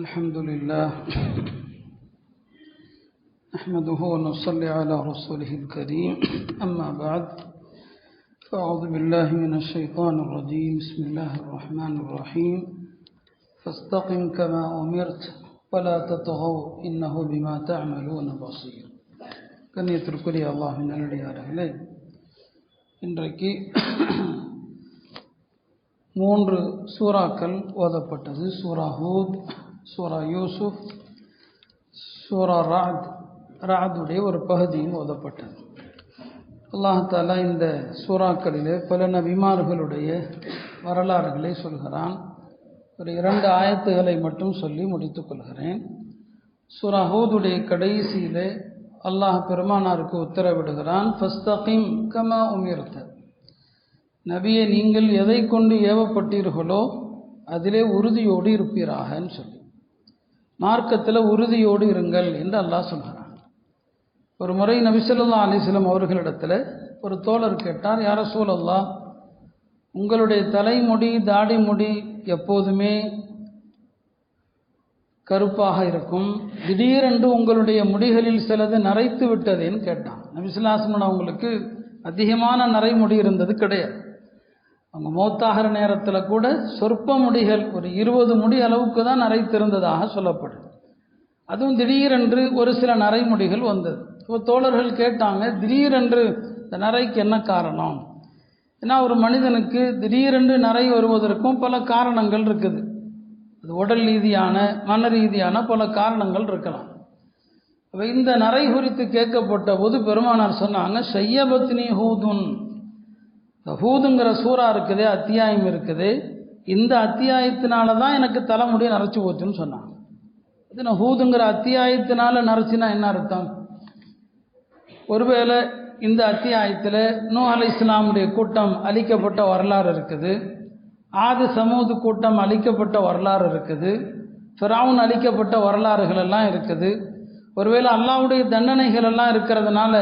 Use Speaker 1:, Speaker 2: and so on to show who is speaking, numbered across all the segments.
Speaker 1: الحمد لله نحمده ونصلي على رسوله الكريم أما بعد فأعوذ بالله من الشيطان الرجيم بسم الله الرحمن الرحيم فاستقم كما أمرت ولا تطغوا إنه بما تعملون بصير கண்ணியத்திற்குரிய அல்லாஹின் நல்லடியார்களே இன்றைக்கு மூன்று சூறாக்கள் ஓதப்பட்டது சூரா ஹூத் சூரா யூசுப் சூரா ராத் ராதுடைய ஒரு பகுதியும் ஓதப்பட்டது. அல்லாஹாலா இந்த சூறாக்களிலே பல நபிமார்களுடைய வரலாறுகளை சொல்கிறான். ஒரு இரண்டு ஆயத்துகளை மட்டும் சொல்லி முடித்துக் கொள்கிறேன். சூரா ஹூதுடைய கடைசியிலே அல்லாஹ் பெருமானாருக்கு உத்தரவிடுகிறான் ஃபஸ்தகிம் கமா உமிர்த்த நபியை நீங்கள் எதை கொண்டு ஏவப்பட்டீர்களோ அதிலே உறுதியோடு இருப்பீராகன்னு சொல்லி. மார்க்கத்தில் உறுதியோடு இருங்கள் என்று அல்லாஹ் சொல்கிறான் ஒரு முறை நபிசல்லா அலிஸ்லம் அவர்களிடத்தில் ஒரு தோழர் கேட்டார் யார சூழல்லா உங்களுடைய தலைமுடி தாடி முடி எப்போதுமே கருப்பாக இருக்கும். திடீரென்று உங்களுடைய முடிகளில் சிலது நரைத்து விட்டதேன்னு கேட்டான். நபிசுல்லாசமன் அவங்களுக்கு அதிகமான நரைமுடி இருந்தது கிடையாது. அவங்க மௌத்தாகிற நேரத்தில் கூட சொற்ப முடிகள் ஒரு இருபது முடி அளவுக்கு தான் நரைத்திருந்ததாக சொல்லப்படுது அதுவும் திடீரென்று ஒரு சில நரைமுடிகள் வந்தது. இப்போ தோழர்கள் கேட்டாங்க திடீரென்று இந்த நரைக்கு என்ன காரணம்? ஏன்னா ஒரு மனிதனுக்கு திடீரென்று நரை வருவதற்கும் பல காரணங்கள் இருக்குது. அது உடல் ரீதியான மன ரீதியான பல காரணங்கள் இருக்கலாம். அப்போ இந்த நரை குறித்து கேட்கப்பட்ட போது பெருமானார் சொன்னாங்க செய்யபத்னி ஹூதுன். ஹூதுங்கிற சூறா இருக்குது அத்தியாயம் இருக்குது. இந்த அத்தியாயத்தினால தான் எனக்கு தலைமுடி நரைச்சி போச்சுன்னு சொன்னான் இது நான் ஹூதுங்கிற அத்தியாயத்தினால நரைச்சினா என்ன அர்த்தம்? ஒருவேளை இந்த அத்தியாயத்தில் நூ அலி இஸ்லாமுடைய கூட்டம் அழிக்கப்பட்ட வரலாறு இருக்குது. ஆது சமூது கூட்டம் அழிக்கப்பட்ட வரலாறு இருக்குது. ஃபிராவுன் அழிக்கப்பட்ட வரலாறுகள் எல்லாம் இருக்குது. ஒருவேளை அல்லாவுடைய தண்டனைகள் எல்லாம் இருக்கிறதுனால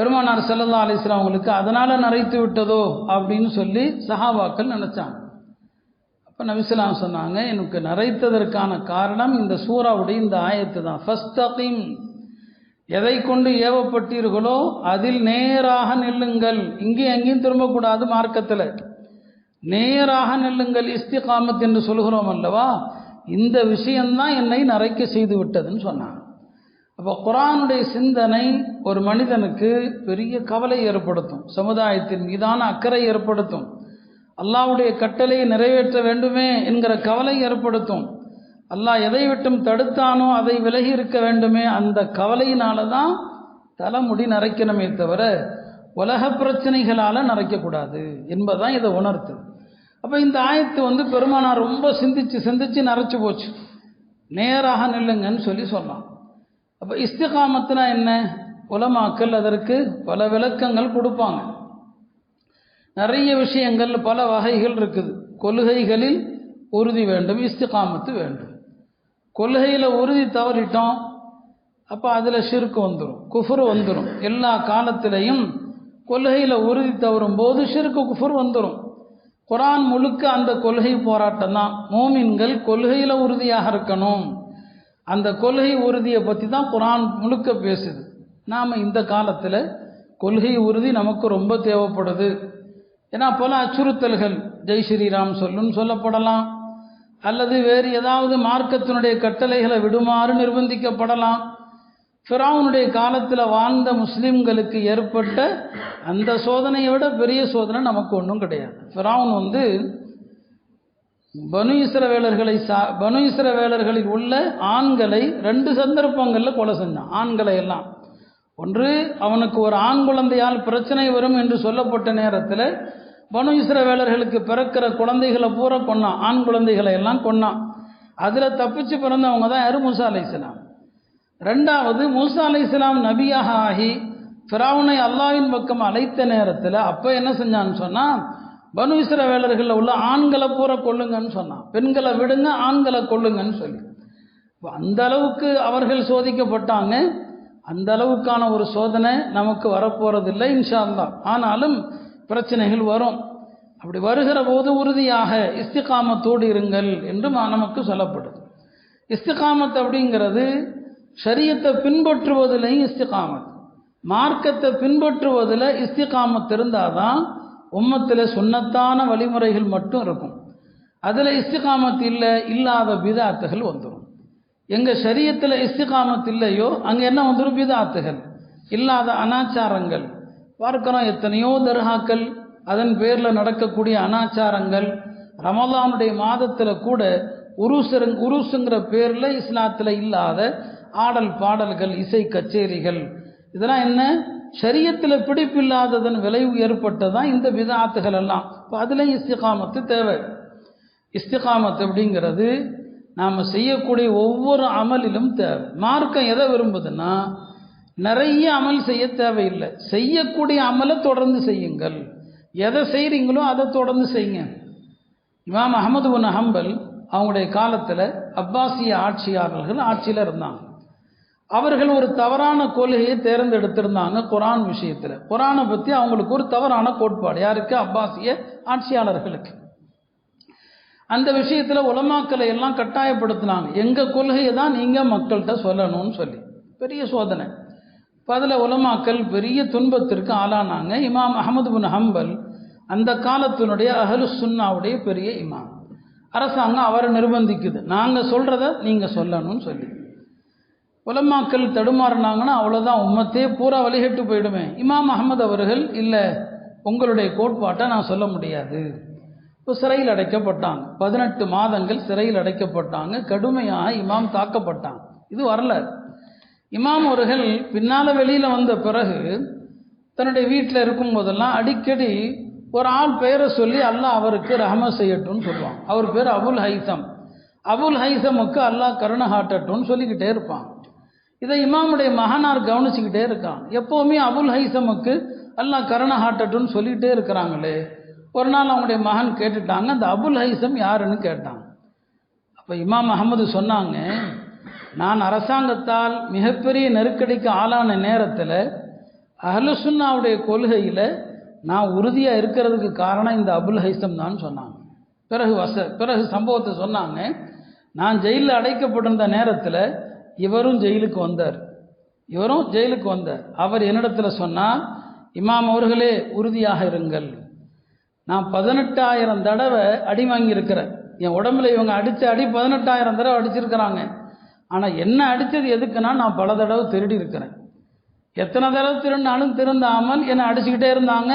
Speaker 1: பெருமானார் செல்லல்லா அலிஸ்லாம் அவங்களுக்கு அதனால் நரைத்து விட்டதோ? அப்படின்னு சொல்லி சஹாபாக்கள் நினச்சாங்க. அப்போ நபிஸ்லாம் சொன்னாங்க எனக்கு நரைத்ததற்கான காரணம் இந்த சூறாவுடைய இந்த ஆயத்து தான். ஃபஸ்ட் அகீம் எதை கொண்டு ஏவப்பட்டீர்களோ அதில் நேராக நில்லுங்கள். இங்கேயும் எங்கேயும் திரும்பக்கூடாது மார்க்கத்தில். நேராக நெல்லுங்கள் இஸ்திகாமத் என்று சொல்கிறோம் அல்லவா? இந்த விஷயம்தான் என்னை நரைக்க செய்து விட்டதுன்னு சொன்னாங்க. அப்போ குரானுடைய சிந்தனை ஒரு மனிதனுக்கு பெரிய கவலை ஏற்படுத்தும். சமுதாயத்தின் மீதான அக்கறை ஏற்படுத்தும். அல்லாவுடைய கட்டளையை நிறைவேற்ற வேண்டுமே என்கிற கவலை ஏற்படுத்தும். அல்லாஹ் எதை விட்டும் தடுத்தானோ அதை விலகி இருக்க வேண்டுமே அந்த கவலையினால தான் தலைமுடி நரைக்கணுமே தவிர உலக பிரச்சனைகளால் நரைக்கக்கூடாது என்பதுதான் இதை உணர்த்து அப்போ இந்த ஆயத்து வந்து பெருமானார் ரொம்ப சிந்திச்சு சிந்திச்சு நரைச்சு போச்சு. நேராக நில்லுங்கன்னு சொல்லி சொன்னான். அப்போ இஸ்திகாமத்துனா என்ன? உலமாக்கள் அதற்கு பல விளக்கங்கள் கொடுப்பாங்க. நிறைய விஷயங்கள் பல வகைகள் இருக்குது. கொள்கைகளில் உறுதி வேண்டும் இஸ்திகாமத்து வேண்டும். கொள்கையில் உறுதி தவறிட்டோம் அப்போ அதில் ஷிருக்கு வந்துடும் குஃபுர் வந்துடும் எல்லா காலத்திலையும் கொள்கையில் உறுதி தவறும் போது ஷிருக்கு குஃபுர் வந்துடும் குரான் முழுக்க அந்த கொள்கை போராட்டம் தான். மோமின்கள் கொள்கையில் உறுதியாக இருக்கணும். அந்த கொள்கை உறுதியை பற்றி தான் குரான் முழுக்க பேசுது. நாம் இந்த காலத்தில் கொள்கை உறுதி நமக்கு ரொம்ப தேவைப்படுது. ஏன்னா பல அச்சுறுத்தல்கள் ஜெய் ஸ்ரீராம் சொல்லுன்னு சொல்லப்படலாம். அல்லது வேறு ஏதாவது மார்க்கத்தினுடைய கட்டளைகளை விடுமாறு நிர்பந்திக்கப்படலாம். ஃபிராவுனுடைய காலத்தில் வாழ்ந்த முஸ்லீம்களுக்கு ஏற்பட்ட அந்த சோதனையை விட பெரிய சோதனை நமக்கு ஒன்றும் கிடையாது. ஃபிராவுன் வந்து பனு இஸ்ரவேலர்களை சா பனு இஸ்ரவேலர்களில் உள்ள ஆண்களை ரெண்டு சந்தர்ப்பங்களில் கொலை செஞ்சான். ஆண்களை எல்லாம். ஒன்று அவனுக்கு ஒரு ஆண் குழந்தையால் பிரச்சனை வரும் என்று சொல்லப்பட்ட நேரத்தில் பனு இஸ்ரவேலர்களுக்கு பிறக்கிற குழந்தைகளை பூரா கொன்னான். ஆண் குழந்தைகளை எல்லாம் கொன்னான். அதில் தப்பிச்சு பிறந்தவங்க தான் யார்? மூசா அலை இஸ்லாம் ரெண்டாவது மூசா அலை இஸ்லாம் நபியாக ஆகி ஃபிராவுனை அல்லாவின் பக்கம் அழைத்த நேரத்தில் அப்போ என்ன செஞ்சான்னு சொன்னால் பனு இஸ்ரவேலர்களில் உள்ள ஆண்களை பூரா கொள்ளுங்கன்னு சொன்னான். பெண்களை விடுங்க ஆண்களை கொள்ளுங்கன்னு சொல்லி. அந்த அளவுக்கு அவர்கள் சோதிக்கப்பட்டாங்க. அந்த அளவுக்கான ஒரு சோதனை நமக்கு வரப்போறதில்லை இன்ஷா ஆனாலும் பிரச்சனைகள் வரும். அப்படி வருகிற போது உறுதியாக இஸ்திகாமத்தோடு இருங்கள் என்று நமக்கு சொல்லப்படுது இஸ்திகாமத் அப்படிங்கிறது சரியத்தை பின்பற்றுவதிலையும் இஸ்திகாமத். மார்க்கத்தை பின்பற்றுவதில் இஸ்திகாமத் இருந்தால் தான் உம்மத்தில் சுண்ணத்தான வழிமுறைகள் மட்டும் இருக்கும். அதில் இஸ்திகாமத் இல்லை இல்லாத பிதாத்துகள் வந்துடும் எங்கள் சரியத்தில் இஸ்திகாமத் இல்லையோ அங்கே என்ன வந்துடும் பிதாத்துகள். இல்லாத அனாச்சாரங்கள். பார்க்குறோம் எத்தனையோ தர்காக்கள் அதன் பேரில் நடக்கக்கூடிய அனாச்சாரங்கள். ரமலானுடைய மாதத்தில் கூட உருசுற உருசுங்கிற பேரில் இஸ்லாத்தில் இல்லாத ஆடல் பாடல்கள் இசை கச்சேரிகள். இதெல்லாம் என்ன? சரியத்தில் பிடிப்பில்லாததன் விளைவு ஏற்பட்டதான் இந்த விதாத்துகள் எல்லாம்? இப்போ அதுலேயும் இஸ்திகாமத்து தேவை. இஸ்திகாமத் அப்படிங்கிறது நாம் செய்யக்கூடிய ஒவ்வொரு அமலிலும் தேவை. மார்க்கம் எதை விரும்புதுன்னா நிறைய அமல் செய்ய தேவையில்லை. செய்யக்கூடிய அமலை தொடர்ந்து செய்யுங்கள். எதை செய்கிறீங்களோ அதை தொடர்ந்து செய்யுங்க. இமாம் அகமது உன் அஹம்பல் அவங்களுடைய காலத்தில் அப்பாசிய ஆட்சியாளர்கள் ஆட்சியில் இருந்தாங்க. அவர்கள் ஒரு தவறான கொள்கையை தேர்ந்தெடுத்திருந்தாங்க குரான் விஷயத்தில். குரானை பற்றி அவங்களுக்கு ஒரு தவறான கோட்பாடு. யாருக்கு? அப்பாசிய ஆட்சியாளர்களுக்கு. அந்த விஷயத்தில் உலமாக்களை எல்லாம் கட்டாயப்படுத்தினாங்க. எங்கள் கொள்கையை தான் நீங்கள் மக்கள்கிட்ட சொல்லணும்னு சொல்லி. பெரிய சோதனை. இப்போ அதில் உலமாக்கள் பெரிய துன்பத்திற்கு ஆளானாங்க. இமாம் அகமது பின் ஹம்பல் அந்த காலத்தினுடைய அஹலு சுன்னாவுடைய பெரிய இமாம். அரசாங்கம் அவரை நிர்பந்திக்குது. நாங்கள் சொல்கிறத நீங்கள் சொல்லணும்னு சொல்லி. உலமாக்கள் தடுமாறினாங்கன்னா அவ்வளோதான் உம்மத்தே பூரா வழிகட்டு போயிடுமே. இமாம் அகமது அவர்கள் இல்லை உங்களுடைய கோட்பாட்டை நான் சொல்ல முடியாது. இப்போ சிறையில் அடைக்கப்பட்டாங்க. பதினெட்டு மாதங்கள் சிறையில் அடைக்கப்பட்டாங்க. கடுமையாக இமாம் தாக்கப்பட்டாங்க. இது வரல இமாம் அவர்கள் பின்னால் வெளியில் வந்த பிறகு தன்னுடைய வீட்டில் இருக்கும் போதெல்லாம் அடிக்கடி ஒரு ஆள் பெயரை சொல்லி அல்லாஹ் அவருக்கு ரஹம செய்யட்டும்னு சொல்லுவான். அவர் பேர் அபுல் ஹைசம். அபுல் ஹைசமுக்கு அல்லாஹ் கருணை காட்டட்டும்னு சொல்லிக்கிட்டே இருப்பான். இதை இமாமுடைய மகனார் கவனிச்சுக்கிட்டே இருக்கான். எப்போவுமே அபுல் ஹைசமுக்கு எல்லாம் கருணை காட்டட்டும்னு சொல்லிக்கிட்டே இருக்கிறாங்களே. ஒரு நாள் அவங்களுடைய மகன் கேட்டுட்டாங்க அந்த அபுல் ஹைசம் யாருன்னு கேட்டாங்க அப்போ இமாம் அகமது சொன்னாங்க நான் அரசாங்கத்தால் மிகப்பெரிய நெருக்கடிக்கு ஆளான நேரத்தில் அஹலுசுன்னாவுடைய கொள்கையில் நான் உறுதியாக இருக்கிறதுக்கு காரணம் இந்த அபுல் ஹைசம் தான் சொன்னாங்க. பிறகு வச பிறகு சம்பவத்தை சொன்னாங்க நான் ஜெயிலில் அடைக்கப்பட்டிருந்த நேரத்தில் இவரும் ஜெயிலுக்கு வந்தார். இவரும் ஜெயிலுக்கு வந்தார். அவர் என்னிடத்தில் சொன்னால் இமாம் அவர்களே உறுதியாக இருங்கள். நான் பதினெட்டாயிரம் தடவை அடி வாங்கியிருக்கிறேன். என் உடம்புல இவங்க அடித்த அடி பதினெட்டாயிரம் தடவை அடிச்சிருக்கிறாங்க. ஆனால் என்ன அடித்தது எதுக்குன்னா நான் பல தடவை திருடி இருக்கிறேன். எத்தனை தடவை திருடினாலும் திருந்தாமல் என்னை அடிச்சுக்கிட்டே இருந்தாங்க.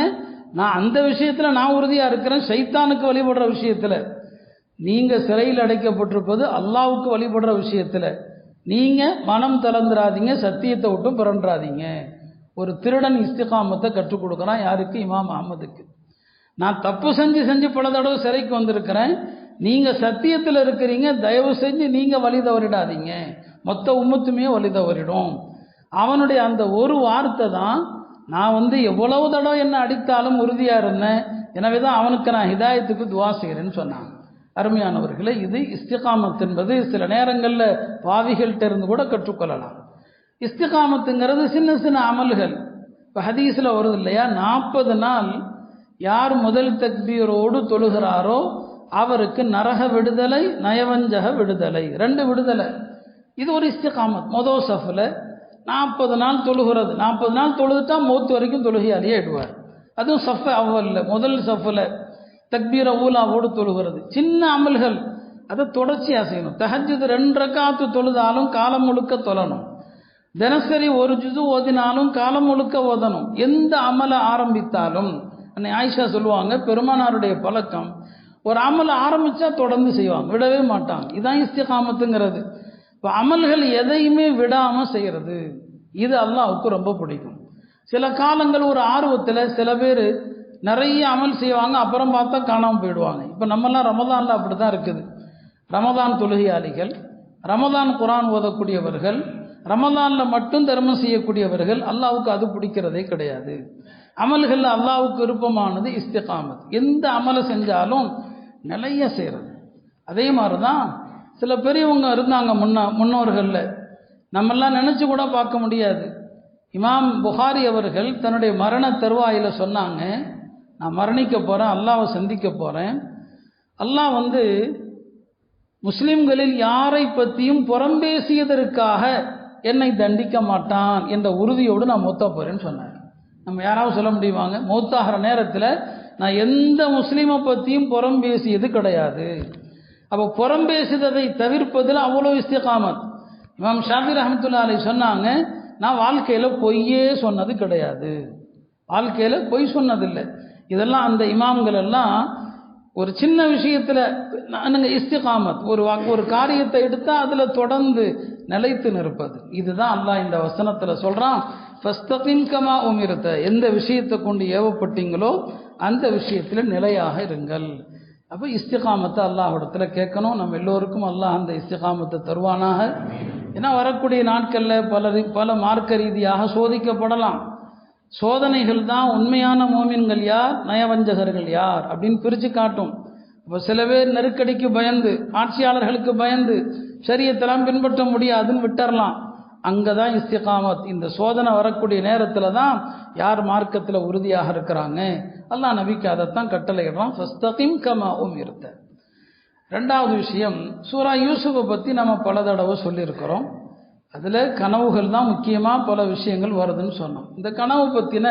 Speaker 1: நான் அந்த விஷயத்தில் நான் உறுதியாக இருக்கிறேன். சைத்தானுக்கு வழிபடுற விஷயத்தில். நீங்கள் சிறையில் அடைக்கப்பட்டிருப்பது அல்லாவுக்கு வழிபடுற விஷயத்தில். நீங்கள் மனம் தளர்ந்துடாதீங்க சத்தியத்தை விட்டும் புரண்டாதீங்க ஒரு திருடன் இஸ்திகாமத்தை கற்றுக் கொடுக்குறான் யாருக்கு? இமாம் அகமதுக்கு நான் தப்பு செஞ்சு செஞ்சு பல தடவை சிறைக்கு வந்திருக்கிறேன். நீங்கள் சத்தியத்தில் இருக்கிறீங்க தயவு செஞ்சு நீங்கள் வழி தவறிடாதீங்க. மொத்த உம்மத்துமே வழி தவறிடும். அவனுடைய அந்த ஒரு வார்த்தை தான் நான் வந்து எவ்வளவு தடவை என்ன அடித்தாலும் உறுதியாக இருந்தேன். எனவே தான் அவனுக்கு நான் ஹிதாயத்துக்கு துவா செய்கிறேன்னு சொன்னான் அருமையானவர்களே இது இஸ்திகாமத் என்பது சில நேரங்களில் பாவிகள்கிட்ட இருந்து கூட கற்றுக்கொள்ளலாம். இஸ்திகாமத்துங்கிறது சின்ன சின்ன அமல்கள். இப்போ ஹதீஸில் வருது இல்லையா? நாற்பது நாள் யார் முதல் தக்பீரோடு தொழுகிறாரோ அவருக்கு நரக விடுதலை நயவஞ்சக விடுதலை. ரெண்டு விடுதலை. இது ஒரு இஸ்திகாமத். மொதல் சஃபில் நாற்பது நாள் தொழுகிறது. நாற்பது நாள் தொழுதுட்டா மூத்து வரைக்கும் தொழுகையாலேயே இடுவார் அதுவும் சஃப அவ்வல்ல. முதல் சஃபில் தக்பீர ஊலாவோடு தொழுகிறது. சின்ன அமல்கள் அதை தொடர்ச்சியாக செய்யணும். தஹஜது ரெண்டு ரக்காத்து தொழுதாலும் காலம் முழுக்க தொழணும். தினசரி ஒரு ஜுது ஓதினாலும் காலம் முழுக்க ஓதணும். எந்த அமலை ஆரம்பித்தாலும் அன்னை ஆயிஷா சொல்லுவாங்க பெருமானாருடைய பழக்கம் ஒரு அமலை ஆரம்பித்தா தொடர்ந்து செய்வாங்க. விடவே மாட்டாங்க. இதான் இஸ்திகாமத்துங்கிறது. இப்போ அமல்கள் எதையுமே விடாமல் செய்கிறது இது அல்லாவுக்கு ரொம்ப பிடிக்கும். சில காலங்கள் ஒரு ஆர்வத்தில் சில பேர் நிறைய அமல் செய்வாங்க அப்புறம் பார்த்தா காணாமல் போயிடுவாங்க. இப்போ நம்மலாம் ரமதானில் அப்படி தான் இருக்குது. ரமதான் தொழுகையாளிகள் ரமதான் குரான் ஓதக்கூடியவர்கள் ரமதானில் மட்டும் தர்மம் செய்யக்கூடியவர்கள் அல்லாவுக்கு அது பிடிக்கிறதே கிடையாது. அமல்கள் அல்லாவுக்கு விருப்பமானது இஸ்திகாமத். எந்த அமலை செஞ்சாலும் நிலைய செய்கிறது அதே மாதிரி தான் சில பெரியவங்க இருந்தாங்க முன்னா முன்னோர்களில். நம்மெல்லாம் நினச்சி கூட பார்க்க முடியாது. இமாம் புகாரி அவர்கள் தன்னுடைய மரண தருவாயில் சொன்னாங்க நான் மரணிக்க போகிறேன் அல்லாவை சந்திக்க போகிறேன் அல்லாஹ் வந்து முஸ்லிம்களில் யாரை பற்றியும் புறம்பேசியதற்காக என்னை தண்டிக்க மாட்டான் என்ற உறுதியோடு நான் மூத்தா போகிறேன்னு சொன்னார். நம்ம யாராவது சொல்ல முடியுமாங்க மூத்தாகிற நேரத்தில் நான் எந்த முஸ்லீமை பற்றியும் புறம் பேசியது கிடையாது. அப்போ புறம் பேசுவதை தவிர்ப்பதில் அவ்வளோ இஸ்திகாமத். இமாம் ஷாஃபி ரஹமத்துல்லா அலி சொன்னாங்க நான் வாழ்க்கையில் பொய்யே சொன்னது கிடையாது. வாழ்க்கையில் பொய் சொன்னதில்லை. இதெல்லாம் அந்த இமாம்கள் எல்லாம் ஒரு சின்ன விஷயத்தில் நானுங்க இஸ்திகாமத். ஒரு ஒரு காரியத்தை எடுத்தால் அதில் தொடர்ந்து நிலைத்து நிற்பது. இதுதான் அல்லாஹ் இந்த வசனத்தில் சொல்கிறான் ஃபஸ்தகின் கமா உமிரத்த எந்த விஷயத்தை கொண்டு ஏவப்பட்டீங்களோ அந்த விஷயத்தில் நிலையாக இருங்கள். அப்போ இஸ்திகாமத்தை அல்லாஹிடத்தில் கேட்கணும். நம்ம எல்லோருக்கும் அல்லாஹ் அந்த இஸ்திகாமத்தை தருவானாக. ஏன்னா வரக்கூடிய நாட்களில் பல பல மார்க்க ரீதியாக சோதிக்கப்படலாம். சோதனைகள் தான் உண்மையான மோமின்கள் யார்? நயவஞ்சகர்கள் யார்? அப்படின்னு பிரித்து காட்டும். இப்போ சில பேர் நெருக்கடிக்கு பயந்து ஆட்சியாளர்களுக்கு பயந்து சரியத்தெல்லாம் பின்பற்ற முடியாதுன்னு விட்டுறலாம். அங்கே தான் இஸ்திகாமத். இந்த சோதனை வரக்கூடிய நேரத்தில் தான் யார் மார்க்கத்தில் உறுதியாக இருக்கிறாங்க? அல்லாஹ் நபிக்கு அதைத்தான் கட்டளையிடுறான். ஃபஸ்தகிம் கமா இருத்த ரெண்டாவது விஷயம் சூரா யூசுஃபை பற்றி நம்ம பல தடவை சொல்லியிருக்கிறோம். அதில் கனவுகள் தான் முக்கியமாக பல விஷயங்கள் வருதுன்னு சொன்னோம். இந்த கனவு பற்றின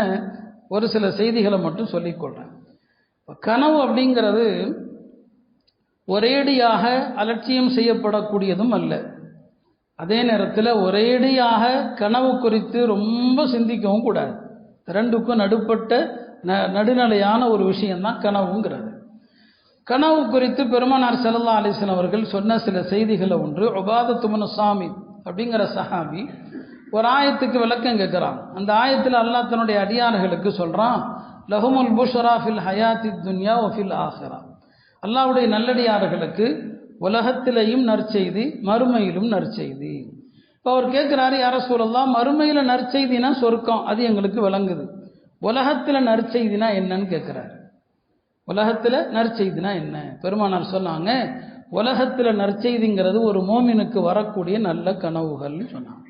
Speaker 1: ஒரு சில செய்திகளை மட்டும் சொல்லிக்கொள்கிறேன் இப்போ கனவு அப்படிங்கிறது ஒரேடியாக அலட்சியம் செய்யப்படக்கூடியதும் அல்ல. அதே நேரத்தில் ஒரேடியாக கனவு குறித்து ரொம்ப சிந்திக்கவும் கூடாது. ரெண்டுக்கும் நடுப்பட்ட ந நடுநிலையான ஒரு விஷயம்தான் கனவுங்கிறது. கனவு குறித்து பெருமானார் ஸல்லல்லாஹு அலிஸ்லாம் அவர்கள் சொன்ன சில செய்திகளை ஒன்று உபாதத்துமனு சாமி அப்படிங்கிற சஹாபி ஒரு ஆயத்துக்கு விளக்கம் கேட்குறான். அந்த ஆயத்தில் அல்லாஹ் தன்னுடைய அடியார்களுக்கு சொல்கிறான் லஹுமுல் புஷரா ஃபில் ஹயாத்தி துன்யா ஒஃபில் ஆஹிரா. அல்லாவுடைய நல்லடியார்களுக்கு உலகத்திலையும் நற்செய்தி மறுமையிலும் நற்செய்தி. இப்போ அவர் கேட்குறாரு யார சொல்லலாம் மறுமையில் நற்செய்தினா சொர்க்கம் அது எங்களுக்கு விளங்குது. உலகத்தில் நற்செய்தினா என்னன்னு கேட்குறாரு. உலகத்தில் நற்செய்தினா என்ன? பெருமானார் சொன்னாங்க உலகத்தில் நற்செய்திங்கிறது ஒரு மோமினுக்கு வரக்கூடிய நல்ல கனவுகள்னு சொன்னாங்க.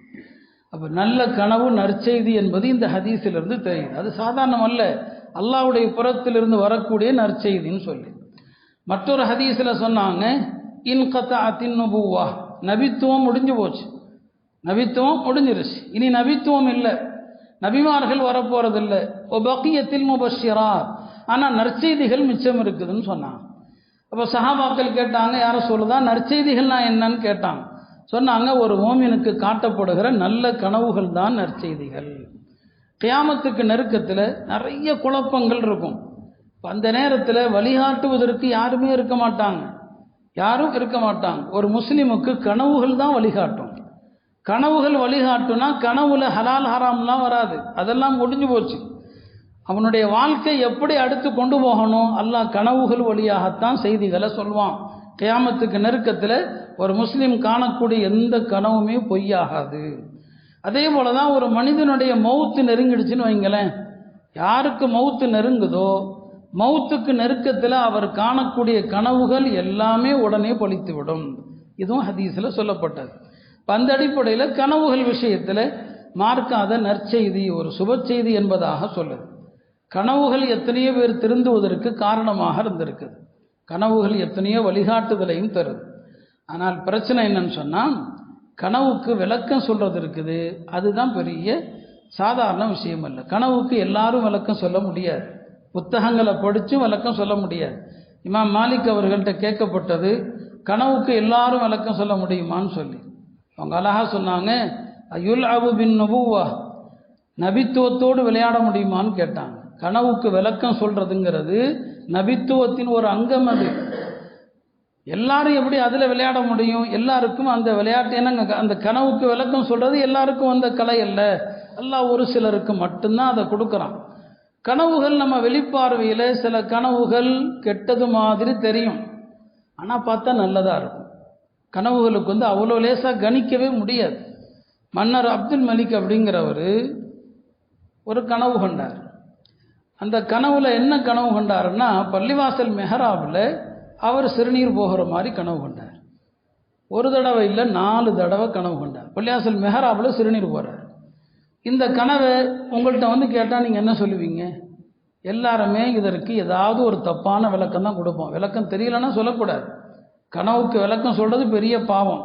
Speaker 1: அப்போ நல்ல கனவு நற்செய்தி என்பது இந்த ஹதீஸிலிருந்து தெரியுது. அது சாதாரணம் அல்ல அல்லாவுடைய புறத்திலிருந்து வரக்கூடிய நற்செய்தின்னு சொல்லி. மற்றொரு ஹதீஸில் சொன்னாங்க இன் கத்தா நபித்துவம் முடிஞ்சு போச்சு. நபித்துவம் முடிஞ்சிருச்சு. இனி நபித்துவம் இல்லை. நபிமார்கள் வரப்போறதில்லை. ஓ பக்கியத்தில் முபஷிரா. ஆனால் நற்செய்திகள் மிச்சம் இருக்குதுன்னு சொன்னாங்க. அப்போ சஹாபாக்கள் கேட்டாங்க யாரை சொல்லுதா? நற்செய்திகள்னா என்னன்னு கேட்டாங்க. சொன்னாங்க ஒரு ஓமினுக்கு காட்டப்படுகிற நல்ல கனவுகள் தான் நற்செய்திகள். கியாமத்துக்கு நெருக்கத்தில் நிறைய குழப்பங்கள் இருக்கும். அந்த நேரத்தில் வழிகாட்டுவதற்கு யாருமே இருக்க மாட்டாங்க. யாரும் இருக்க மாட்டாங்க. ஒரு முஸ்லீமுக்கு கனவுகள் தான் வழிகாட்டும். கனவுகள் வழிகாட்டுனா கனவுல ஹலால் ஹராம்லாம் வராது. அதெல்லாம் முடிஞ்சு போச்சு. அவனுடைய வாழ்க்கை எப்படி அடுத்து கொண்டு போகணும்? அல்லாஹ் கனவுகள் வழியாகத்தான் செய்திகளை சொல்வான். கியாமத்துக்கு நெருக்கத்தில் ஒரு முஸ்லீம் காணக்கூடிய எந்த கனவுமே பொய்யாகாது. அதே போல தான் ஒரு மனிதனுடைய மௌத்து நெருங்கிடுச்சுன்னு வைங்களேன். யாருக்கு மௌத்து நெருங்குதோ மௌத்துக்கு நெருக்கத்தில் அவர் காணக்கூடிய கனவுகள் எல்லாமே உடனே பழித்துவிடும். இதுவும் ஹதீஸில் சொல்லப்பட்டது. இப்ப அந்த அடிப்படையில் கனவுகள் விஷயத்தில் மார்க்காத நற்செய்தி ஒரு சுப செய்தி என்பதாக சொல்லுது. கனவுகள் எத்தனையோ பேர் திருந்துவதற்கு காரணமாக இருந்திருக்குது. கனவுகள் எத்தனையோ வழிகாட்டுதலையும் தருது. ஆனால் பிரச்சனை என்னன்னு சொன்னால் கனவுக்கு விளக்கம் சொல்கிறது இருக்குது. அதுதான் பெரிய சாதாரண விஷயம் அல்ல. கனவுக்கு எல்லாரும் விளக்கம் சொல்ல முடியாது. புத்தகங்களை படித்தும் விளக்கம் சொல்ல முடியாது. இமாம் மாலிக் அவர்கள்ட்ட கேட்கப்பட்டது கனவுக்கு எல்லாரும் விளக்கம் சொல்ல முடியுமான்னு சொல்லி. அவங்க அழகா சொன்னாங்க அயுல் அபு பின் நபுவா நபித்துவத்தோடு விளையாட முடியுமான்னு கேட்டாங்க. கனவுக்கு விளக்கம் சொல்றதுங்கிறது நபித்துவத்தின் ஒரு அங்கம் அது. எல்லாரும் எப்படி அதில் விளையாட முடியும்? எல்லாருக்கும் அந்த விளையாட்டு என்னங்க? அந்த கனவுக்கு விளக்கம் சொல்றது எல்லாருக்கும் வந்த கலை அல்ல. எல்லாம் ஒரு சிலருக்கு மட்டும்தான் அதை கொடுக்குறான். கனவுகள் நம்ம வெளிப்பார்வையில் சில கனவுகள் கெட்டது மாதிரி தெரியும். ஆனால் பார்த்தா நல்லதாக இருக்கும். கனவுகளுக்கு வந்து அவ்வளோ லேசாக கணிக்கவே முடியாது. மன்னர் அப்துல் மலிக் அப்படிங்கிறவர் ஒரு கனவு கண்டார். அந்த கனவுல என்ன கனவு கண்டாருன்னா பள்ளிவாசல் மெஹராபில் அவர் சிறுநீர் போகிற மாதிரி கனவு கண்டார். ஒரு தடவை இல்லை நாலு தடவை கனவு கண்டார். பள்ளிவாசல் மெஹராபில் சிறுநீர் போகிறார் இந்த கனவை உங்கள்கிட்ட வந்து கேட்டால் நீங்கள் என்ன சொல்லுவீங்க? எல்லாருமே இதற்கு ஏதாவது ஒரு தப்பான விளக்கம் தான் கொடுப்போம். விளக்கம் தெரியலன்னா சொல்லக்கூடாது. கனவுக்கு விளக்கம் சொல்கிறது பெரிய பாவம்.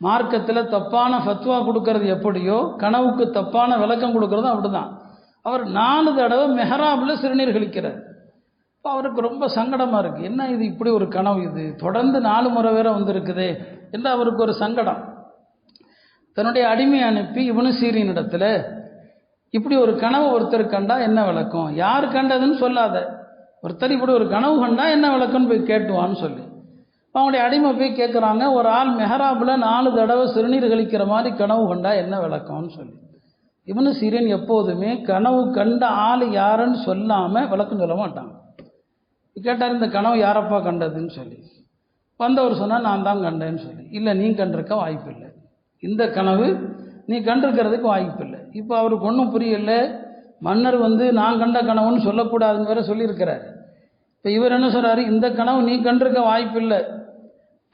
Speaker 1: மார்க்கத்தில் தப்பான ஃபத்வா கொடுக்கறது எப்படியோ கனவுக்கு தப்பான விளக்கம் கொடுக்கறதும் அப்படிதான். அவர் நாலு தடவை மெஹராபில் சிறுநீர் கழிக்கிறார். இப்போ அவருக்கு ரொம்ப சங்கடமாக இருக்குது என்ன இது இப்படி ஒரு கனவு இது? தொடர்ந்து நாலு முறை வேற வந்திருக்குதே என்று அவருக்கு ஒரு சங்கடம். தன்னுடைய அடிமை அனுப்பி இவனு சீரின் இடத்துல இப்படி ஒரு கனவு ஒருத்தர் கண்டா என்ன விளக்கம்? யார் கண்டதுன்னு சொல்லாத. ஒருத்தர் இப்படி ஒரு கனவு கண்டா என்ன விளக்கம்னு போய் கேட்டுவான்னு சொல்லி. அவங்களுடைய அடிமை போய் கேட்குறாங்க ஒரு ஆள் மெஹராபில் நாலு தடவை சிறுநீர் கழிக்கிற மாதிரி கனவு கண்டா என்ன விளக்கம்னு சொல்லி. இவனு சீரியன் எப்போதுமே கனவு கண்ட ஆள் யாருன்னு சொல்லாமல் விளக்கம் சொல்ல மாட்டாங்க கேட்டார் இந்த கனவு யாரப்பா கண்டதுன்னு சொல்லி. வந்தவர் சொன்னால் நான் தான் கண்டேன்னு சொல்லி. இல்லை நீ கண்டிருக்க வாய்ப்பு இல்லை இந்த கனவு நீ கண்டிருக்கிறதுக்கு வாய்ப்பு இல்லை இப்போ அவருக்கு ஒன்றும் புரியல. மன்னர் வந்து நான் கண்ட கனவுன்னு சொல்லக்கூடாதுன்னு வேற சொல்லியிருக்கிறார். இப்போ இவர் என்ன சொல்கிறாரு இந்த கனவு நீ கண்டிருக்க வாய்ப்பு இல்லை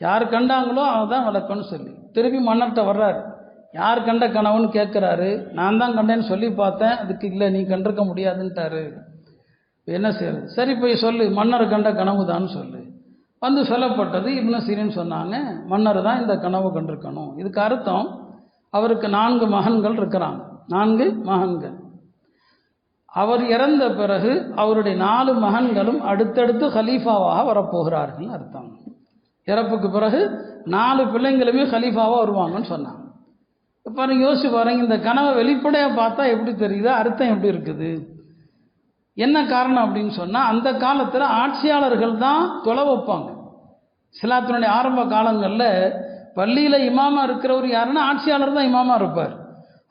Speaker 1: யார் கண்டாங்களோ அவன் தான் விளக்கம்னு சொல்லி. திருப்பி மன்னர்கிட்ட வர்றாரு. யார் கண்ட கனவுன்னு கேட்குறாரு. நான் தான் கண்டேன்னு சொல்லி பார்த்தேன். அதுக்கு இல்லை நீ கண்டிருக்க முடியாதுன்ட்டாரு. என்ன செய்யறது சரி போய் சொல்லு. மன்னர் கண்ட கனவு தான் சொல்லு. வந்து சொல்லப்பட்டது இப்னு சீரின்னு சொன்னாங்க. மன்னர் தான் இந்த கனவு கண்டிருக்கணும். இதுக்கு அர்த்தம் அவருக்கு நான்கு மகன்கள் இருக்கிறாங்க. நான்கு மகன்கள். அவர் இறந்த பிறகு அவருடைய நாலு மகன்களும் அடுத்தடுத்து ஹலீஃபாவாக வரப்போகிறார்கள் அர்த்தம். இறப்புக்கு பிறகு நாலு பிள்ளைங்களுமே ஹலீஃபாவாக வருவாங்கன்னு சொன்னாங்க. இப்போ பாருங்க யோசிச்சு பாருங்க இந்த கனவை வெளிப்படையாக பார்த்தா எப்படி தெரியுது? அர்த்தம் எப்படி இருக்குது? என்ன காரணம் அப்படின்னு சொன்னால் அந்த காலத்தில் ஆட்சியாளர்கள் தான் தொலை வைப்பாங்க. சிலாத்தினுடைய ஆரம்ப காலங்களில் பள்ளியில் இமாமா இருக்கிறவர் யாருன்னா ஆட்சியாளர் தான் இமாமா இருப்பார்.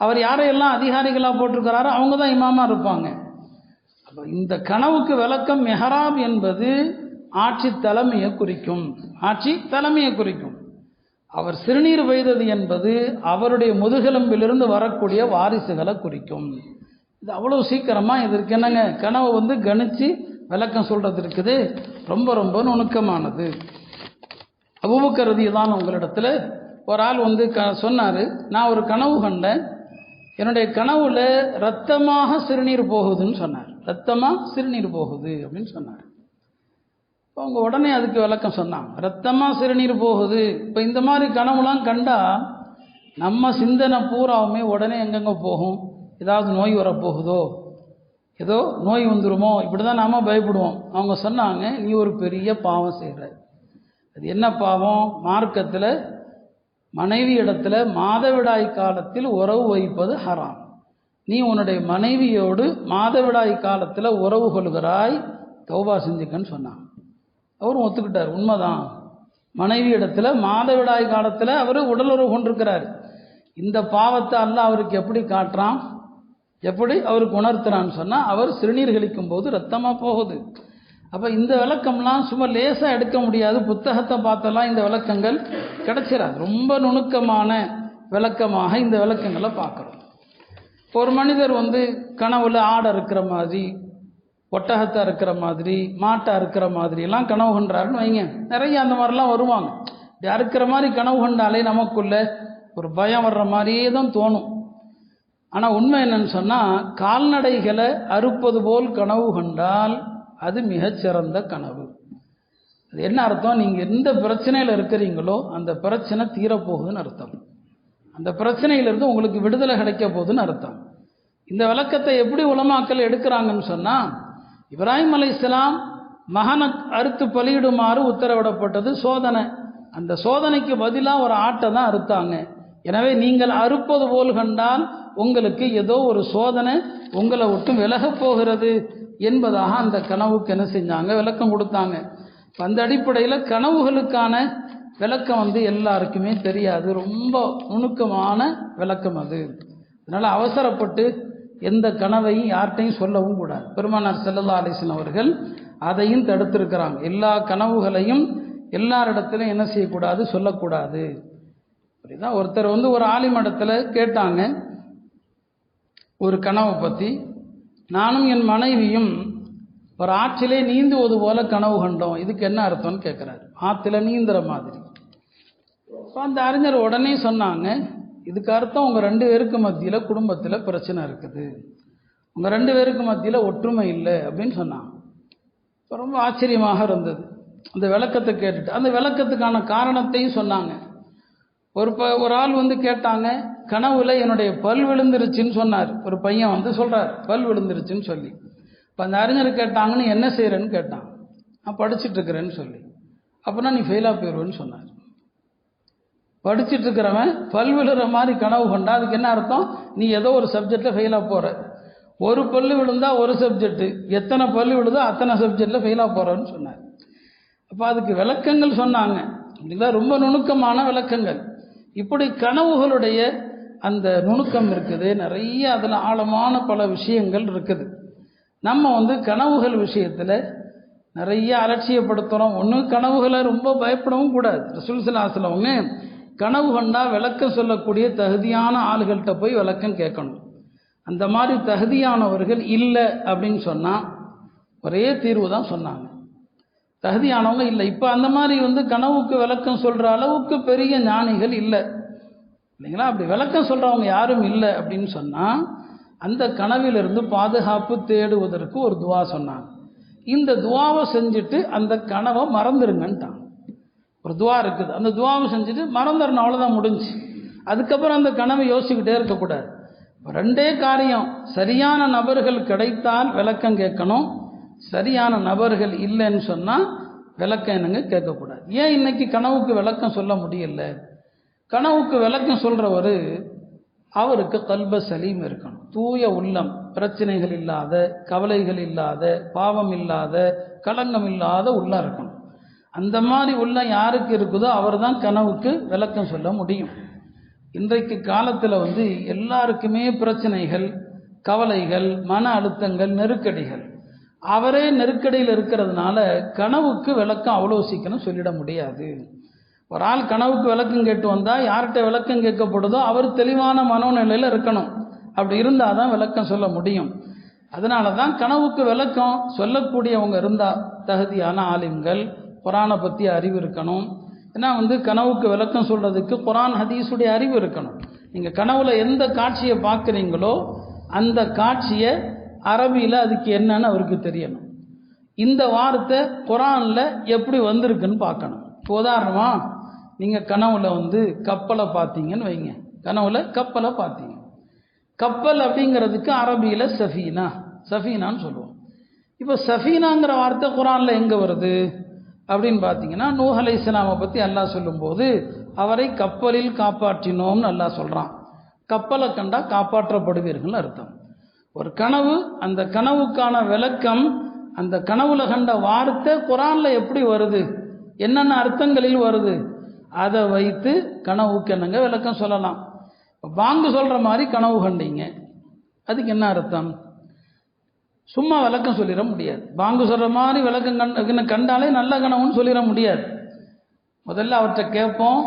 Speaker 1: அவர் யாரையெல்லாம் அதிகாரிகளாக போட்டிருக்கிறாரோ அவங்க தான் இமாமா இருப்பாங்க. அப்போ இந்த கனவுக்கு விளக்கம் மெஹராப் என்பது ஆட்சி தலைமையை குறிக்கும். ஆட்சி தலைமையை குறிக்கும். அவர் சிறுநீர் வைத்தது என்பது அவருடைய முதுகெலும்பிலிருந்து வரக்கூடிய வாரிசுகளை குறிக்கும். இது அவ்வளோ சீக்கிரமாக இதற்கு என்னங்க? கனவை வந்து கணிச்சு விளக்கம் சொல்கிறது இருக்குது. ரொம்ப ரொம்ப நுணுக்கமானது. அபுபக்கரதி தான் உங்களிடத்தில் ஒரு ஆள் வந்து க சொன்னார். நான் ஒரு கனவு கண்டேன். என்னுடைய கனவுல ரத்தமாக சிறுநீர் போகுதுன்னு சொன்னார். ரத்தமாக சிறுநீர் போகுது அப்படின்னு சொன்னார். அவங்க உடனே அதுக்கு விளக்கம் சொன்னாங்க. ரத்தமாக சிறுநீர் போகுது. இப்போ இந்த மாதிரி கனவுலாம் கண்டால் நம்ம சிந்தனை பூராவுமே உடனே எங்கெங்கே போகும். ஏதாவது நோய் வரப்போகுதோ? ஏதோ நோய் வந்துருமோ? இப்படி தான் நாம் பயப்படுவோம். அவங்க சொன்னாங்க நீ ஒரு பெரிய பாவம் செய்கிற அது என்ன பாவம்? மார்க்கத்தில் மனைவி இடத்துல மாதவிடாய் காலத்தில் உறவு வைப்பது ஹராம். நீ உன்னுடைய மனைவியோடு மாதவிடாய் காலத்தில் உறவு கொள்கிறாய். தௌபா செஞ்சுக்கன்னு சொன்னான் அவரும் ஒத்துக்கிட்டார். உண்மைதான். மனைவி இடத்துல மாதவிடாய் காலத்தில் அவர் உடலுறவு கொண்டிருக்கிறார். இந்த பாவத்தை அல்ல அவருக்கு எப்படி காட்டுறான்? எப்படி அவருக்கு உணர்த்துறான்னு சொன்னால் அவர் சிறுநீர் கழிக்கும் போது ரத்தமாக போகுது. அப்போ இந்த விளக்கம்லாம் சும்மா லேசாக எடுக்க முடியாது. புத்தகத்தை பார்த்தெல்லாம் இந்த விளக்கங்கள் கிடைச்சிடாது ரொம்ப நுணுக்கமான விளக்கமாக இந்த விளக்கங்களை பார்க்குறோம். ஒரு மனிதர் வந்து கனவுல ஆடை இருக்கிற மாதிரி ஒட்டகத்தை அறுக்கிற மாதிரி மாட்டை அறுக்கிற மாதிரி எல்லாம் கனவு கண்டாருன்னு வைங்க. நிறைய அந்த மாதிரிலாம் வருவாங்க. இப்படி அறுக்கிற மாதிரி கனவு கண்டாலே நமக்குள்ள ஒரு பயம் வர்ற மாதிரியே தான் தோணும். ஆனால் உண்மை என்னன்னு சொன்னால் கால்நடைகளை அறுப்பது போல் கனவு கண்டால் அது மிகச்சிறந்த கனவு. அது என்ன அர்த்தம்? நீங்கள் எந்த பிரச்சனையில் இருக்கிறீங்களோ அந்த பிரச்சனை தீரப்போகுதுன்னு அர்த்தம். அந்த பிரச்சனையிலிருந்து உங்களுக்கு விடுதலை கிடைக்க போகுதுன்னு அர்த்தம். இந்த விளக்கத்தை எப்படி உலமாக்கல் எடுக்கிறாங்கன்னு சொன்னால் இப்ராஹிம் இஸ்லாம் மகனை அறுத்து பலியிடுமாறு உத்தரவிடப்பட்டது சோதனை. அந்த சோதனைக்கு பதிலாக ஒரு ஆட்டை தான் அறுத்தாங்க. எனவே நீங்கள் அறுப்பது போல் கண்டால் உங்களுக்கு ஏதோ ஒரு சோதனை உங்களை விட்டு விலகப் போகிறது என்பதாக அந்த கனவுக்கு என்ன செஞ்சாங்க? விளக்கம் கொடுத்தாங்க. அந்த அடிப்படையில் கனவுகளுக்கான விளக்கம் வந்து எல்லாருக்குமே தெரியாது. ரொம்ப நுணுக்கமான விளக்கம் அது. அதனால் அவசரப்பட்டு எந்த கனவையும் யார்கிட்டையும் சொல்லவும் கூடாது. பெருமானார் செல்லல்லா அலிஸ்லாம் அவர்கள் அதையும் தடுத்திருக்கிறாங்க. எல்லா கனவுகளையும் எல்லாரிடத்திலும் என்ன செய்யக்கூடாது சொல்லக்கூடாது. அப்படிதான் ஒருத்தர் வந்து ஒரு ஆலிமடத்தில் கேட்டாங்க ஒரு கனவை பற்றி நானும் என் மனைவியும் ஒரு ஆற்றிலே நீந்துவது போல கனவு கண்டோம். இதுக்கு என்ன அர்த்தம்னு கேட்குறாரு ஆற்றுல நீந்துற மாதிரி. அந்த அறிஞர் உடனே சொன்னாங்க இதுக்கு அர்த்தம் உங்கள் ரெண்டு பேருக்கு மத்தியில் குடும்பத்தில் பிரச்சனை இருக்குது. உங்கள் ரெண்டு பேருக்கு மத்தியில் ஒற்றுமை இல்லை அப்படின்னு சொன்னான் ரொம்ப ஆச்சரியமாக இருந்தது. அந்த விளக்கத்தை கேட்டுட்டு அந்த விளக்கத்துக்கான காரணத்தையும் சொன்னாங்க. ஒரு ப ஒரு ஆள் வந்து கேட்டாங்க கனவுல என்னுடைய பல் விழுந்துருச்சுன்னு சொன்னார். ஒரு பையன் வந்து சொல்கிறார் பல் விழுந்துருச்சுன்னு சொல்லி. இப்போ அந்த அறிஞர் கேட்டாங்கன்னு என்ன செய்கிறேன்னு கேட்டான். நான் படிச்சுட்டு இருக்கிறேன்னு சொல்லி. அப்படின்னா நீ ஃபெயிலாக போயிடுவேன்னு சொன்னார். படிச்சுட்டு இருக்கிறவன் பல்விழுற மாதிரி கனவு கொண்டா அதுக்கு என்ன அர்த்தம்? நீ ஏதோ ஒரு சப்ஜெக்டில் ஃபெயிலாக போகிற ஒரு பல்லு விழுந்தா ஒரு சப்ஜெக்ட் எத்தனை பல்லு விழுதோ அத்தனை சப்ஜெக்டில் ஃபெயிலாக போகிறோன்னு சொன்னார். அப்போ அதுக்கு விளக்கங்கள் சொன்னாங்க. அப்படிங்களா? ரொம்ப நுணுக்கமான விளக்கங்கள். இப்படி கனவுகளுடைய அந்த நுணுக்கம் இருக்குது. நிறைய அதில் ஆழமான பல விஷயங்கள் இருக்குது. நம்ம வந்து கனவுகள் விஷயத்தில் நிறைய அலட்சியப்படுத்துகிறோம் ஒன்றும் கனவுகளை ரொம்ப பயப்படவும் கூடாது. ரசூல் கனவு கண்டா விளக்கம் சொல்லக்கூடிய தகுதியான ஆளுகள்கிட்ட போய் விளக்கம் கேட்கணும். அந்த மாதிரி தகுதியானவர்கள் இல்லை அப்படின்னு சொன்னால் ஒரே தீர்வு தான் சொன்னாங்க. தகுதியானவங்க இல்லை. இப்போ அந்த மாதிரி வந்து கனவுக்கு விளக்கம் சொல்கிற அளவுக்கு பெரிய ஞானிகள் இல்லை. இல்லைங்களா? அப்படி விளக்கம் சொல்கிறவங்க யாரும் இல்லை அப்படின்னு சொன்னால் அந்த கனவிலிருந்து பாதுகாப்பு தேடுவதற்கு ஒரு துவா சொன்னாங்க. இந்த துவாவை செஞ்சுட்டு அந்த கனவை மறந்துடுங்கன்ட்டான் ஒரு துவா இருக்குது. அந்த துவாவை செஞ்சுட்டு மறந்துடணும் அவ்வளோதான் முடிஞ்சு. அதுக்கப்புறம் அந்த கனவை யோசிச்சுக்கிட்டே இருக்கக்கூடாது. ரெண்டே காரியம். சரியான நபர்கள் கிடைத்தால் விளக்கம் கேட்கணும். சரியான நபர்கள் இல்லைன்னு சொன்னால் விளக்கம் என்னங்க கேட்கக்கூடாது. ஏன் இன்னைக்கு கனவுக்கு விளக்கம் சொல்ல முடியல? கனவுக்கு விளக்கம் சொல்கிறவர் அவருக்கு கல்ப சலீம் இருக்கணும். தூய உள்ளம் பிரச்சனைகள் இல்லாத கவலைகள் இல்லாத பாவம் இல்லாத களங்கம் இல்லாத உள்ளம் இருக்கணும். அந்த மாதிரி உள்ள யாருக்கு இருக்குதோ அவர் தான் கனவுக்கு விளக்கம் சொல்ல முடியும். இன்றைக்கு காலத்தில் வந்து எல்லாருக்குமே பிரச்சனைகள் கவலைகள் மன அழுத்தங்கள் நெருக்கடிகள். அவரே நெருக்கடியில் இருக்கிறதுனால கனவுக்கு விளக்கம் அவ்வளோ சீக்கிரம் சொல்லிட முடியாது. ஒரு ஆள் கனவுக்கு விளக்கம் கேட்டு வந்தால் யார்கிட்ட விளக்கம் கேட்கப்படுதோ அவர் தெளிவான மனோநிலையில் இருக்கணும். அப்படி இருந்தால் தான் விளக்கம் சொல்ல முடியும். அதனால தான் கனவுக்கு விளக்கம் சொல்லக்கூடியவங்க இருந்தால் தகுதியான ஆலிம்கள் குரானை பற்றி அறிவு இருக்கணும். ஏன்னா வந்து கனவுக்கு விளக்கம் சொல்கிறதுக்கு குரான் ஹதீஸுடைய அறிவு இருக்கணும். நீங்கள் கனவுல எந்த காட்சியை பார்க்குறீங்களோ அந்த காட்சியை அரபியில் அதுக்கு என்னன்னு அவருக்கு தெரியணும். இந்த வார்த்தை குரானில் எப்படி வந்திருக்குன்னு பார்க்கணும். இப்போ உதாரணமாக நீங்கள் கனவுல வந்து கப்பலை பார்த்தீங்கன்னு வைங்க. கனவுல கப்பலை பார்த்தீங்க. கப்பல் அப்படிங்கிறதுக்கு அரபியில் சஃபீனா. சஃபீனான்னு சொல்லுவோம். இப்போ சஃபீனாங்கிற வார்த்தை குரானில் எங்கே வருது? அப்படின்னு பார்த்தீங்கன்னா நூஹ் அலை இஸ்லாமை பற்றி அல்லாஹ் சொல்லும்போது அவரை கப்பலில் காப்பாற்றினோம்னு அல்லாஹ் சொல்கிறான் கப்பலை கண்டா காப்பாற்றப்படுவீர்கள் அர்த்தம். ஒரு கனவு அந்த கனவுக்கான விளக்கம் அந்த கனவுல கண்ட வார்த்தை குரானில் எப்படி வருது? என்னென்ன அர்த்தங்களில் வருது? அதை வைத்து கனவுக்கு என்னங்க விளக்கம் சொல்லலாம்? பாங்கு சொல்கிற மாதிரி கனவு கண்டீங்க. அதுக்கு என்ன அர்த்தம்? சும்மா விளக்கம் சொல்லிட முடியாது. பாங்கு சொல்கிற மாதிரி விளக்கம் கண் கண்டாலே நல்ல கனவுன்னு சொல்லிட முடியாது. முதல்ல அவர்கிட்ட கேட்போம்.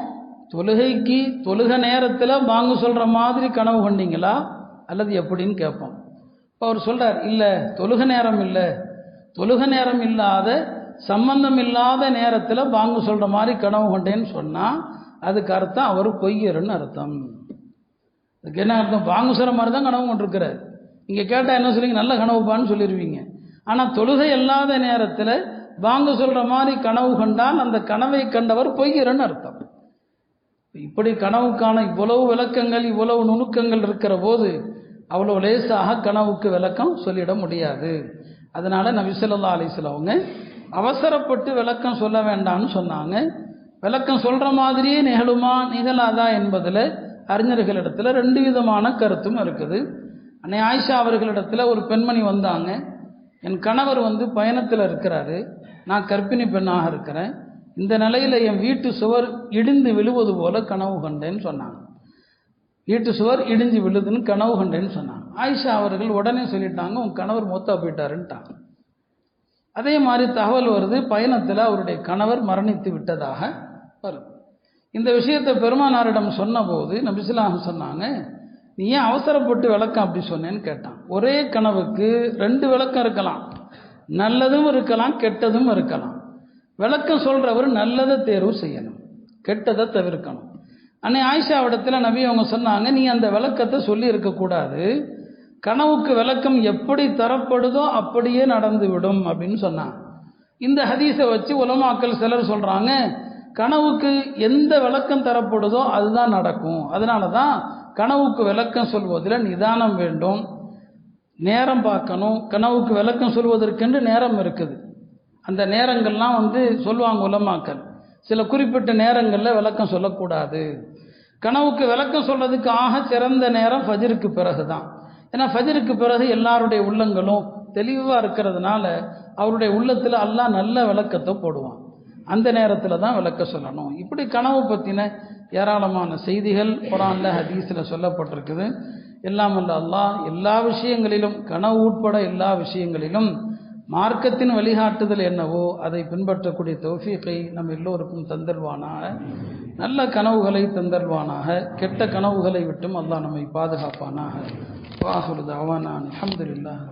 Speaker 1: தொழுகைக்கு தொழுக நேரத்தில் பாங்கு சொல்கிற மாதிரி கனவு கொண்டீங்களா? அல்லது எப்படின்னு கேட்போம். இப்போ அவர் சொல்கிறார் இல்லை தொழுக நேரம் இல்லை. தொழுக நேரம் இல்லாத சம்பந்தம் இல்லாத நேரத்தில் பாங்கு சொல்கிற மாதிரி கனவு கொண்டேன்னு சொன்னால் அதுக்கு அர்த்தம் அவர் பொய்யருன்னு அர்த்தம். அதுக்கு என்ன அர்த்தம்? பாங்கு சொல்கிற மாதிரி தான் கனவு கொண்டிருக்கிறார். நீங்கள் கேட்டால் என்ன சொல்லுவீங்க? நல்ல கனவுப்பான்னு சொல்லிடுவீங்க ஆனால் தொழுகை இல்லாத நேரத்தில் வாங்க சொல்கிற மாதிரி கனவு கண்டால் அந்த கனவை கண்டவர் பொய்கிறன்னு அர்த்தம். இப்படி கனவுக்கான இவ்வளவு விளக்கங்கள் இவ்வளவு நுணுக்கங்கள் இருக்கிற போது அவ்வளோ லேசாக கனவுக்கு விளக்கம் சொல்லிட முடியாது. அதனால் நபிசல்லா ஸல்லல்லாஹு அவங்க அவசரப்பட்டு விளக்கம் சொல்ல வேண்டாம்னு சொன்னாங்க. விளக்கம் சொல்கிற மாதிரியே நிகழுமா நிகழாதா என்பதில் அறிஞர்களிடத்தில் ரெண்டு விதமான கருத்தும் இருக்குது. அன்னை ஆயிஷா அவர்களிடத்தில் ஒரு பெண்மணி வந்தாங்க. என் கணவர் வந்து பயணத்தில் இருக்கிறாரு. நான் கர்ப்பிணி பெண்ணாக இருக்கிறேன். இந்த நிலையில் என் வீட்டு சுவர் இடிந்து விழுவது போல கனவு கண்டேன்னு சொன்னாங்க. வீட்டு சுவர் இடிஞ்சு விழுதுன்னு கனவு கண்டேன்னு சொன்னாங்க. ஆயிஷா அவர்கள் உடனே சொல்லிட்டாங்க உன் கணவர் மூத்தா போயிட்டாருன்ட்டாங்க. அதே மாதிரி தகவல் வருது பயணத்தில் அவருடைய கணவர் மரணித்து விட்டதாக வருது. இந்த விஷயத்தை பெருமானாரிடம் சொன்னபோது நபிசிலாக சொன்னாங்க நீ ஏன் அவசரப்பட்டு விளக்கம் அப்படி சொன்னேன்னு கேட்டான். ஒரே கனவுக்கு ரெண்டு விளக்கம் இருக்கலாம். நல்லதும் இருக்கலாம் கெட்டதும் இருக்கலாம். விளக்கம் சொல்கிறவர் நல்லதை தேர்வு செய்யணும். கெட்டதை தவிர்க்கணும். அன்னை ஆயிஷாவிடத்தில் நபி அவங்க சொன்னாங்க நீ அந்த விளக்கத்தை சொல்லி இருக்கக்கூடாது கனவுக்கு விளக்கம் எப்படி தரப்படுதோ அப்படியே நடந்து விடும் அப்படின்னு சொன்னான். இந்த ஹதீஸை வச்சு உலமாக்கள் சிலர் சொல்கிறாங்க கனவுக்கு எந்த விளக்கம் தரப்படுதோ அதுதான் நடக்கும். அதனால தான் கனவுக்கு விளக்கம் சொல்வதில் நிதானம் வேண்டும். நேரம் பார்க்கணும். கனவுக்கு விளக்கம் சொல்வதற்கென்று நேரம் இருக்குது. அந்த நேரங்கள்லாம் வந்து சொல்லுவாங்க உலமாக்கல் சில குறிப்பிட்ட நேரங்களில் விளக்கம் சொல்லக்கூடாது. கனவுக்கு விளக்கம் சொல்றதுக்காக ஆக சிறந்த நேரம் ஃபஜிருக்கு பிறகு தான் ஏன்னா ஃபஜிருக்கு பிறகு எல்லாருடைய உள்ளங்களும் தெளிவாக இருக்கிறதுனால அவருடைய உள்ளத்தில் எல்லாம் நல்ல விளக்கத்தை போடுவான். அந்த நேரத்தில் தான் விளக்க சொல்லணும். இப்படி கனவு பற்றின ஏராளமான செய்திகள் குரானில் ஹதீஸில் சொல்லப்பட்டிருக்குது. எல்லாம் அல்ல அல்லாஹ் எல்லா விஷயங்களிலும் கனவு உட்பட எல்லா விஷயங்களிலும் மார்க்கத்தின் வழிகாட்டுதல் என்னவோ அதை பின்பற்றக்கூடிய தௌஃபீக்கை நம் எல்லோருக்கும் தந்தல்வானாக நல்ல கனவுகளை தந்தல்வானாக கெட்ட கனவுகளை விட்டும் அல்லாஹ் நம்மை பாதுகாப்பானாக. வாஹுரு தாவானான் அஹமதுல்லாஹ்